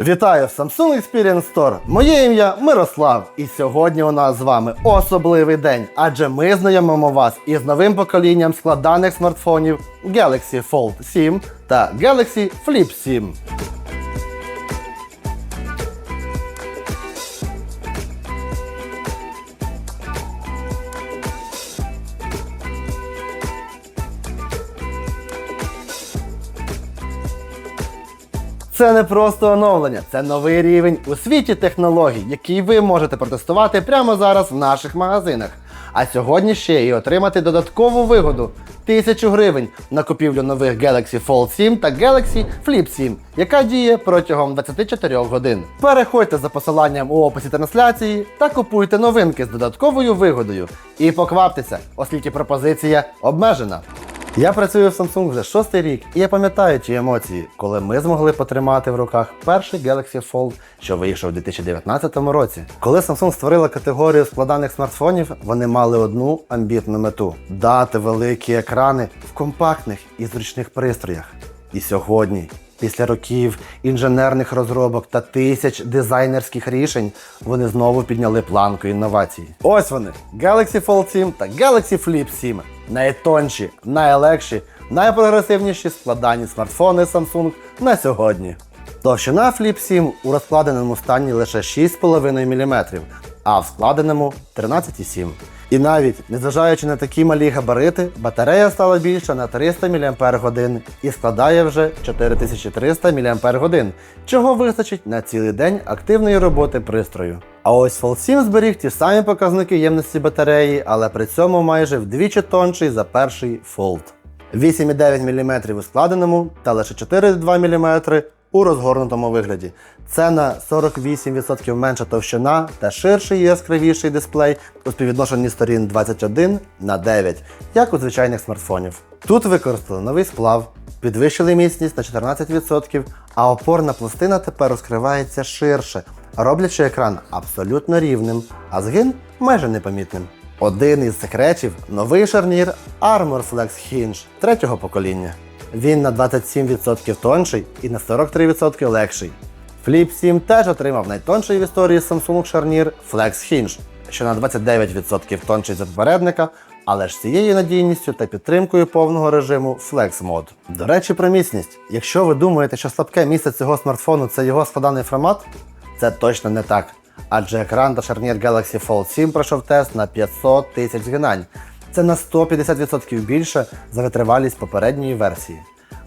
Вітаю в Samsung Experience Store. Моє ім'я Мирослав, і сьогодні у нас з вами особливий день, адже ми знайомимо вас із новим поколінням складаних смартфонів Galaxy Fold 7 та Galaxy Flip 7. Це не просто оновлення, це новий рівень у світі технологій, який ви можете протестувати прямо зараз в наших магазинах. А сьогодні ще і отримати додаткову вигоду 1000 гривень на купівлю нових Galaxy Fold 7 та Galaxy Flip 7, яка діє протягом 24 годин. Переходьте за посиланням у описі трансляції та купуйте новинки з додатковою вигодою. І покваптеся, оскільки пропозиція обмежена. Я працюю в Samsung вже шостий рік, і я пам'ятаю ті емоції, коли ми змогли потримати в руках перший Galaxy Fold, що вийшов у 2019 році. Коли Samsung створила категорію складаних смартфонів, вони мали одну амбітну мету дати великі екрани в компактних і зручних пристроях. І сьогодні, після років інженерних розробок та тисяч дизайнерських рішень, вони знову підняли планку інновацій. Ось вони: Galaxy Fold 7 та Galaxy Flip 7. Найтонші, найлегші, найпрогресивніші складані смартфони Samsung на сьогодні. Товщина Flip 7 у розкладеному стані лише 6,5 мм, а в складеному 13,7 і навіть, незважаючи на такі малі габарити, батарея стала більша на 300 мАч і складає вже 4300 мАч, чого вистачить на цілий день активної роботи пристрою. А ось Fold 7 зберіг ті самі показники ємності батареї, але при цьому майже вдвічі тонший за перший Fold. 8,9 мм у складеному та лише 4,2 мм у розгорнутому вигляді. Це на 48% менша товщина та ширший і яскравіший дисплей у співвідношенні сторін 21 на 9, як у звичайних смартфонів. Тут використали новий сплав, підвищили міцність на 14%, а опорна пластина тепер розкривається ширше, роблячи екран абсолютно рівним, а згин майже непомітним. Один із секретів новий шарнір Armor Flex Hinge третього покоління. Він на 27% тонший і на 43% легший. Flip 7 теж отримав найтонший в історії Samsung шарнір Flex Hinge, що на 29% тонший за попередника, але ж цією надійністю та підтримкою повного режиму Flex Mode. До речі, про міцність. Якщо ви думаєте, що слабке місце цього смартфону це його складаний формат, це точно не так. Адже екран та шарнір Galaxy Fold 7 пройшов тест на 500 тисяч згинань. Це на 150% більше за витривалість попередньої версії.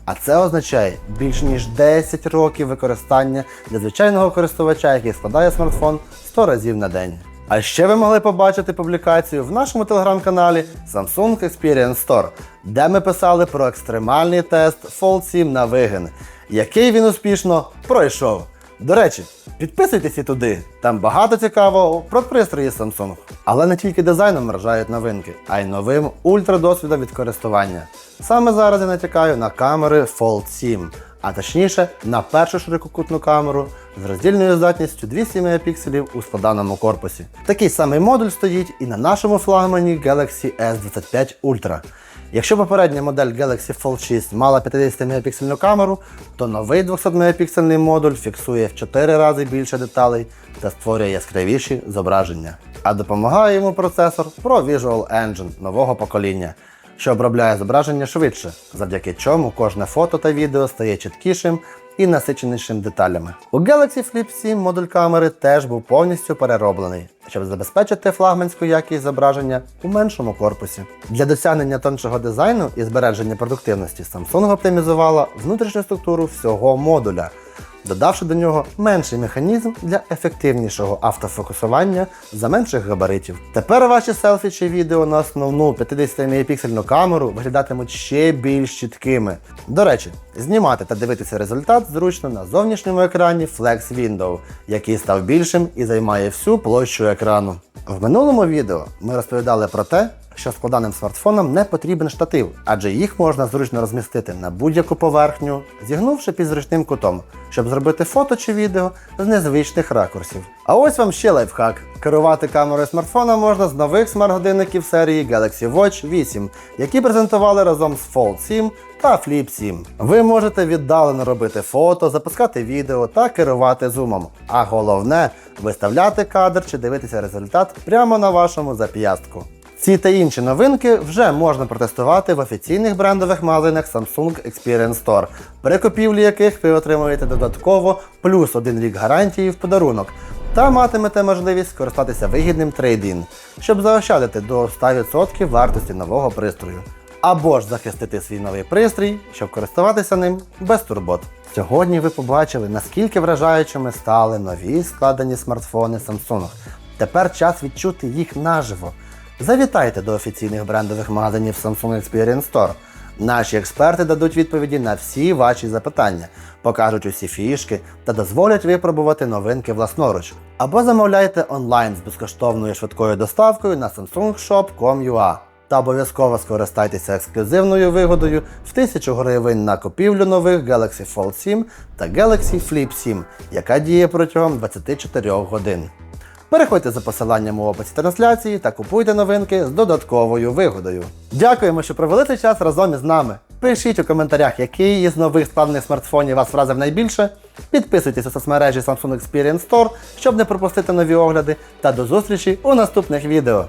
А це означає більш ніж 10 років використання для звичайного користувача, який складає смартфон 100 разів на день. А ще ви могли побачити публікацію в нашому телеграм-каналі Samsung Experience Store, де ми писали про екстремальний тест Fold 7 на вигин, який він успішно пройшов. До речі, підписуйтесь і туди, там багато цікавого про пристрої Samsung. Але не тільки дизайном вражають новинки, а й новим ультрадосвідом від користування. Саме зараз я натякаю на камери Fold 7, а точніше на першу ширококутну камеру з роздільною здатністю 200 Мп у складаному корпусі. Такий самий модуль стоїть і на нашому флагмані Galaxy S25 Ultra. Якщо попередня модель Galaxy Fold 6 мала 50 мегапіксельну камеру, то новий 200 мегапіксельний модуль фіксує в 4 рази більше деталей та створює яскравіші зображення. А допомагає йому процесор Pro Visual Engine нового покоління, що обробляє зображення швидше, завдяки чому кожне фото та відео стає чіткішим і насиченішим деталями. У Galaxy Flip 7 модуль камери теж був повністю перероблений, щоб забезпечити флагманську якість зображення у меншому корпусі. Для досягнення тоншого дизайну і збереження продуктивності Samsung оптимізувала внутрішню структуру всього модуля. Додавши до нього менший механізм для ефективнішого автофокусування за менших габаритів. Тепер ваші селфі чи відео на основну 50-мегапіксельну камеру виглядатимуть ще більш чіткими. До речі, знімати та дивитися результат зручно на зовнішньому екрані Flex Window, який став більшим і займає всю площу екрану. В минулому відео ми розповідали про те, що складаним смартфонам не потрібен штатив, адже їх можна зручно розмістити на будь-яку поверхню, зігнувши під зручним кутом, щоб зробити фото чи відео з незвичних ракурсів. А ось вам ще лайфхак. Керувати камерою смартфона можна з нових смарт-годинників серії Galaxy Watch 8, які презентували разом з Fold 7 та Flip 7. Ви можете віддалено робити фото, запускати відео та керувати зумом. А головне виставляти кадр чи дивитися результат прямо на вашому зап'ястку. Ці та інші новинки вже можна протестувати в офіційних брендових магазинах Samsung Experience Store, при купівлі яких ви отримуєте додатково плюс один рік гарантії в подарунок та матимете можливість скористатися вигідним трейдін, щоб заощадити до 100% вартості нового пристрою. Або ж захистити свій новий пристрій, щоб користуватися ним без турбот. Сьогодні ви побачили, наскільки вражаючими стали нові складені смартфони Samsung. Тепер час відчути їх наживо. Завітайте до офіційних брендових магазинів Samsung Experience Store. Наші експерти дадуть відповіді на всі ваші запитання, покажуть усі фішки та дозволять випробувати новинки власноруч. Або замовляйте онлайн з безкоштовною швидкою доставкою на samsungshop.com.ua та обов'язково скористайтеся ексклюзивною вигодою в 1000 гривень на купівлю нових Galaxy Fold 7 та Galaxy Flip 7, яка діє протягом 24 годин. Переходьте за посиланням у описі трансляції та купуйте новинки з додатковою вигодою. Дякуємо, що провели цей час разом із нами. Пишіть у коментарях, який із нових складних смартфонів вас вразив найбільше. Підписуйтесь у соцмережі Samsung Experience Store, щоб не пропустити нові огляди. Та до зустрічі у наступних відео.